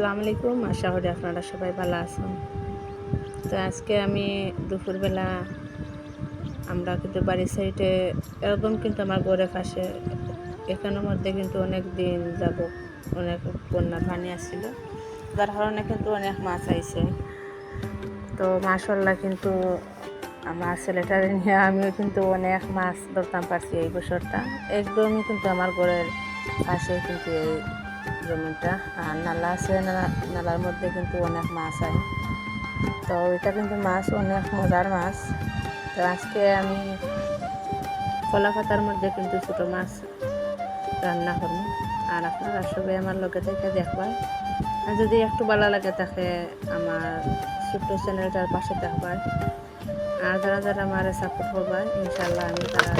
আসসালামু আলাইকুম। আশা করি আপনারা সবাই ভালো আছেন। তো আজকে আমি দুপুরবেলা আমরা কিন্তু বাড়ির সাইডে, এরকম কিন্তু আমার ঘরের পাশে, এখানের মধ্যে কিন্তু অনেক দিন যাব, অনেক বন্যার পানি আসছিল। যার কারণে কিন্তু অনেক মাছ আইছে। তো মাসাল্লাহ কিন্তু আমার ছেলেটারে নিয়ে আমিও কিন্তু অনেক মাছ ধরতাম পারছি এই বছরটা। একদমই কিন্তু আমার ঘরের পাশে কিন্তু এই জমিটা আর নালা আছে, নালা- নালার মধ্যে কিন্তু অনেক মাছ হয় তো এটা কিন্তু মাছ, অনেক মজার মাছ। তো আজকে আমি কলা পাতার মধ্যে কিন্তু ছোটো মাছ রান্না করব। আর আপনারা সবাই আমার লগে থেকে দেখবার আর যদি একটু ভালো লাগে তাকে আমার ছোট্ট চ্যানেলটার পাশে দেখবার আর যারা যারা আমার সাপোর্ট করবার ইনশাল্লাহ আমি তারা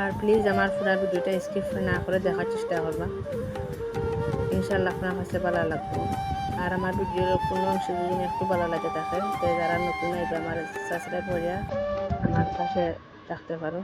আর প্লিজ আমার পুরো ভিডিওটা স্কিপ না করে দেখার চেষ্টা করবা। ইনশাল্লাহ আপনার কাছে ভালো লাগবে। আর আমার ভিডিওর কোনো অংশ যদি একটু ভালো লাগে থাকে, তো যারা নতুন আইবে আমার সাবস্ক্রাইব করিয়া আমার পাশে রাখতে পারো।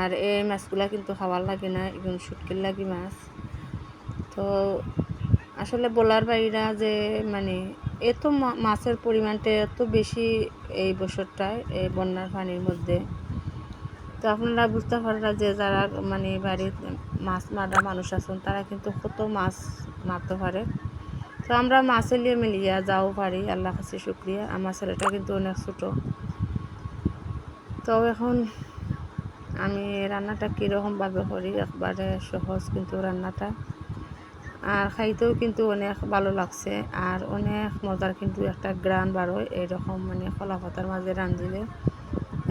আর এই মাছগুলা কিন্তু খাওয়ার লাগে না, এবং শুটকির লাগি মাছ। তো আসলে বলার বাইরা যে মানে এত মাছের পরিমাণটা এত বেশি এই বছরটায় এই বন্যার পানির মধ্যে। তো আপনারা বুঝতে পাররা যে যারা মানে বাড়ির মাছ মারা মানুষ আছেন, তারা কিন্তু কত মাছ মারতে পারে। তো আমরা মাছে লিয়ে মিলিয়া যাও পারি, আল্লাহ কাছে শুক্রিয়া। আমার ছেলেটা কিন্তু অনেক ছোটো। তো এখন আমি রান্নাটা কীরকমভাবে করি, একবারে সহজ কিন্তু রান্নাটা। আর খাইতেও কিন্তু অনেক ভালো লাগছে, আর অনেক মজার কিন্তু একটা গ্রান বারোয় এইরকম মানে কলা পাতার মাঝে রাঁধিলে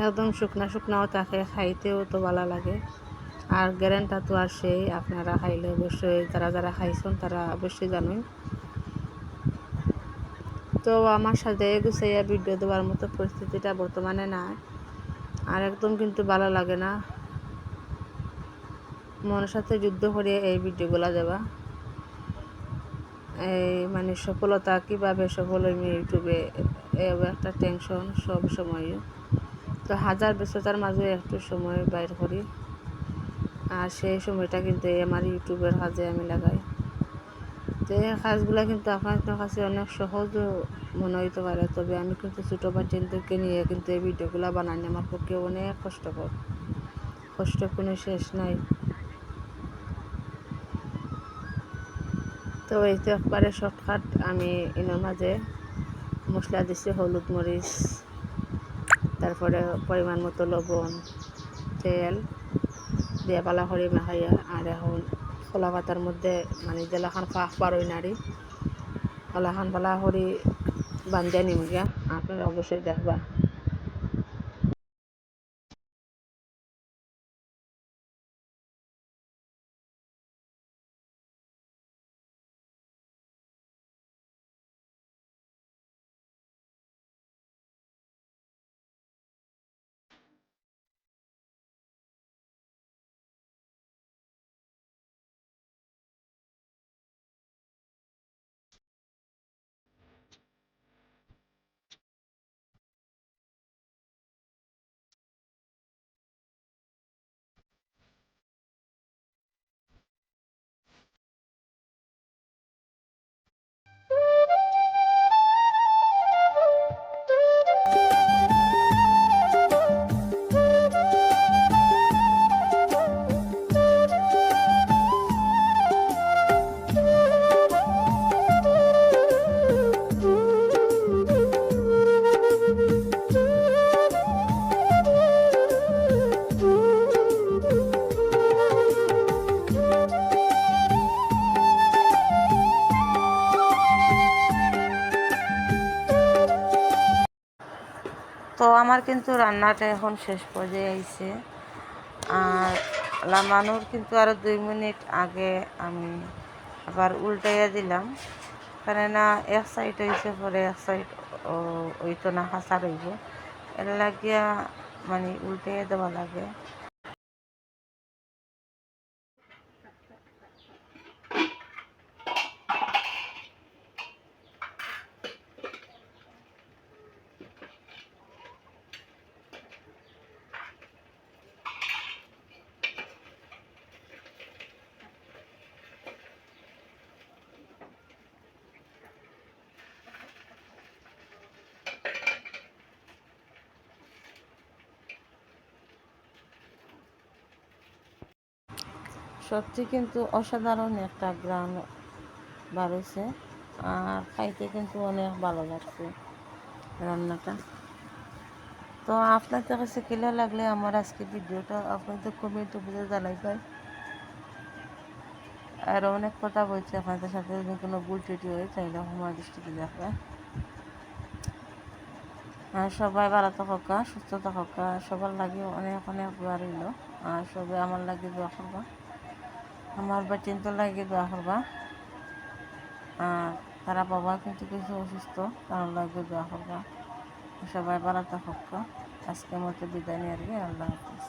একদম শুকনা শুকনাও থাকে, খাইতেও তো ভালো লাগে। আর গ্যারেনটা তো আর সেই, আপনারা খাইলে অবশ্যই, যারা যারা খাইছেন তারা অবশ্যই জানেন। তো আমার সাথে গুছাইয়া ভিডিও দেওয়ার মতো পরিস্থিতিটা বর্তমানে না আর একদম কিন্তু ভালো লাগে না। মনের সাথে যুদ্ধ করে এই ভিডিওগুলো দেওয়া এই মানে সফলতা কীভাবে সফল হইবে ইউটিউবে একটা টেনশন সব সময় তো হাজার ব্যস্ততার মাঝে একটু সময় বাইর করি। আর সেই সময়টা কিন্তু আমার ইউটিউবের কাজে আমি লাগাই। তো এই কাজগুলো কিন্তু আপনাদের কাছে অনেক সহজও মনে হইতে পারে, তবে আমি কিন্তু ছোটো বাচ্চাদেরকে নিয়ে কিন্তু এই ভিডিওগুলো বানানি আমার পক্ষে অনেক কষ্টকর। কষ্ট কোনো শেষ নাই। তো এই তো একবারে শর্টকাট আমি এনার মাঝে মশলা দিছি, হলুদ মরিচ, তারপরে পরিমাণ মতো লবণ, তেল, দিয়ে পালা করে মাখাইয়া, আর খোলা পাতার মধ্যে মানে জেলাখান ফাঁক পারই নারী কলাখান পালা হরি বান্ধিয়া নিমগা আপনারা অবশ্যই দেখবা। আমার কিন্তু রান্নাটা এখন শেষ পর্যায়ে আইছে। আর লামানোর কিন্তু আরও দুই মিনিট আগে আমি আবার উল্টাইয়া দিলাম। কেননা এক সাইড হয়েছে পরে এক সাইড ওই তো না হাসা রইব এর লাগিয়া মানে উল্টাইয়া দেওয়া লাগে। সত্যি কিন্তু অসাধারণ একটা গ্রাম বাড়ছে আর খাইতে কিন্তু অনেক ভালো লাগছে রান্নাটা। তো আপনাদের কাছে কেলে লাগলে আমার আজকে ভিডিওটা? আপনাদের কমেন্টে বুঝে জানাইবেন আর অনেক কথা বলছি আপনাদের সাথে, যদি কোনো ভুল টুটি হয় চাইলে আমার দৃষ্টিতে দেখবেন। আর সবাই ভালো থাকা, সুস্থ থাকা, সবার লাগে অনেক অনেক রইল, আর সবাই আমার লাগে দোয়া করবা। আমার বা চিন্তা লাগে দোয়া করবা আর তারা বাবা কিন্তু কিছু অসুস্থ, তার লাগে দোয়া করবা সবাই বাড়াতে থাকা। আজকের মতো বিদায় নিয়ে আর কি আল্লাহ হাফিজ।